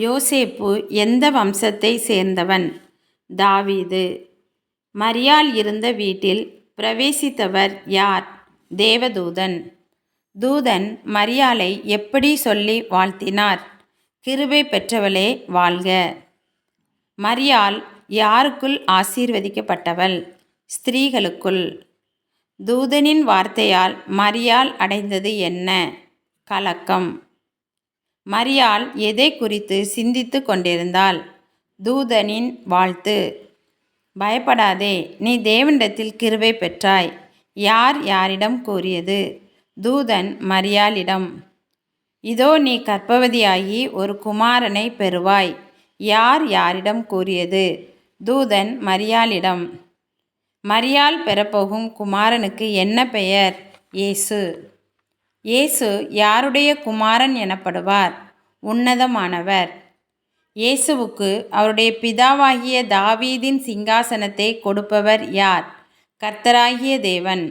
யோசேப்பு எந்த வம்சத்தை சேர்ந்தவன்? தாவீது. மரியால் இருந்த வீட்டில் பிரவேசித்தவர் யார்? தேவதூதன். தூதன் மரியாலை எப்படி சொல்லி வாழ்த்தினார்? கிருபை பெற்றவளே வாழ்க. மரியால் யாருக்குள் ஆசீர்வதிக்கப்பட்டவள்? ஸ்திரீகளுக்குள். தூதனின் வார்த்தையால் மரியால் அடைந்தது என்ன? கலக்கம். மரியாள் எதை குறித்து சிந்தித்து கொண்டிருந்தாள்? தூதனின் வாழ்த்து. பயப்படாதே நீ தேவனிடத்தில் கிருவை பெற்றாய். யார் யாரிடம் கூறியது? தூதன் மரியாளிடம். இதோ நீ கற்பவதியாகி ஒரு குமாரனை பெறுவாய். யார் யாரிடம் கூறியது? தூதன் மரியாளிடம். மரியாள் பெறப்போகும் குமாரனுக்கு என்ன பெயர்? இயேசு. இயேசு யாருடைய குமாரன் எனப்படுவார்? உன்னதமானவர். இயேசுவுக்கு அவருடைய பிதாவாகிய தாவீதின் சிங்காசனத்தை கொடுப்பவர் யார்? கர்த்தராகிய தேவன்.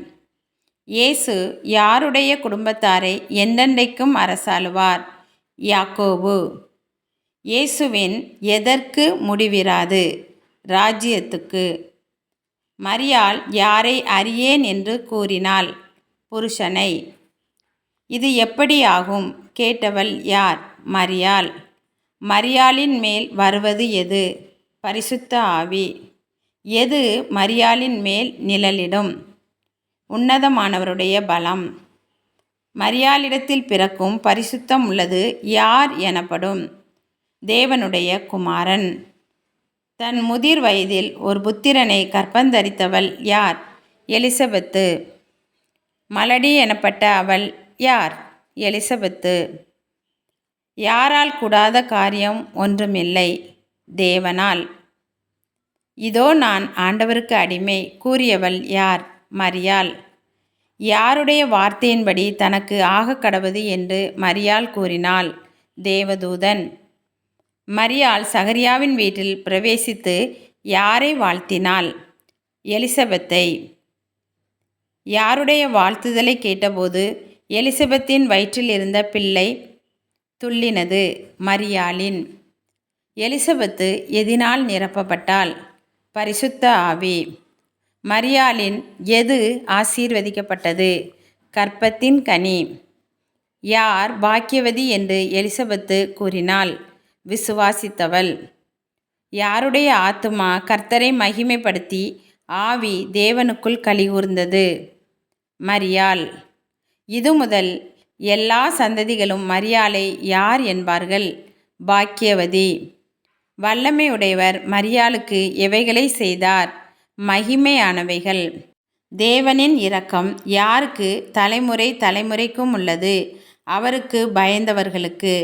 இயேசு யாருடைய குடும்பத்தாரை எந்தெண்டைக்கும் அரசாளுவார்? யாக்கோபு. இயேசுவின் எதற்கு முடிவிராது? ராஜ்யத்துக்கு. மரியாள் யாரை அறியேன் என்று கூறினாள்? புருஷனை. இது எப்படி ஆகும்? கேட்டவள் யார்? மரியாள். மரியாளின் மேல் வருவது எது? பரிசுத்த ஆவி. எது மரியாளின் மேல் நிழலிடும்? உன்னதமானவருடைய பலம். மரியாளிடத்தில் பிறக்கும் பரிசுத்தம் உள்ளது யார் எனப்படும்? தேவனுடைய குமாரன். தன் முதிர் வயதில் ஒரு புத்திரனை கற்பந்தரித்தவள் யார்? எலிசபெத்து. மலடி எனப்பட்ட அவள். யார்? எலிசபெத்து. யாரால் கூடாத காரியம் ஒன்றுமில்லை தேவனால். இதோ நான் ஆண்டவருக்கு அடிமை கூறியவள் யார்? மரியாள். யாருடைய வார்த்தையின்படி தனக்கு ஆக கடவது என்று மரியாள் கூறினாள் தேவதூதன். மரியாள் சகரியாவின் வீட்டில் பிரவேசித்து யாரை வாழ்த்தினாள்? எலிசபெத்தை. யாருடைய வாழ்த்துதலை கேட்டபோது எலிசபெத்தின் வயிற்றில் இருந்த பிள்ளை துள்ளினது மரியாளின். எலிசபெத்து எதினால் நிரப்பப்பட்டாள். பரிசுத்த ஆவி. மரியாளின் எது ஆசீர்வதிக்கப்பட்டது? கற்பத்தின் கனி. யார் பாக்கியவதி என்று எலிசபெத்து கூறினாள். விசுவாசித்தவள். யாருடைய ஆத்துமா கர்த்தரை மகிமைப்படுத்தி ஆவி தேவனுக்குள் கலிகூர்ந்தது? மரியாள். இது முதல் எல்லா சந்ததிகளும் மரியாளை யார் என்பார்கள்? பாக்கியவதி. வல்லமையுடையவர் மரியாளுக்கு எவைகளை செய்தார்? மகிமையானவைகள். தேவனின் இரக்கம் யாருக்கு தலைமுறை தலைமுறைக்கும் உள்ளது. அவருக்கு பயந்தவர்களுக்கு.